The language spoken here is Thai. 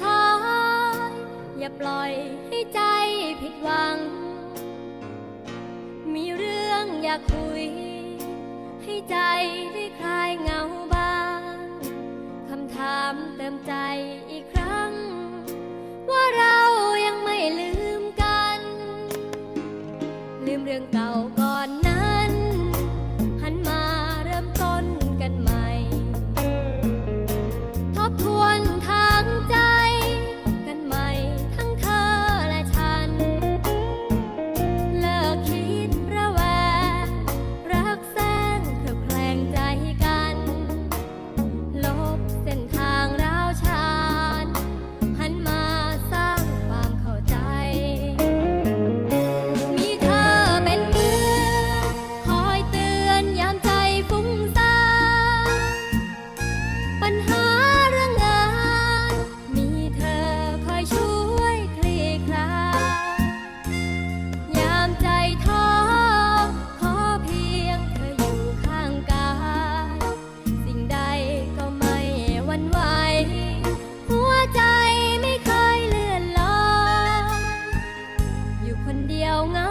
ขอยอย่าปล่อยให้ใจผิดหวัง มีเรื่องอยากคุย ให้ใจได้คลายเงาบ้าง คำถามเติมใจ theo ngã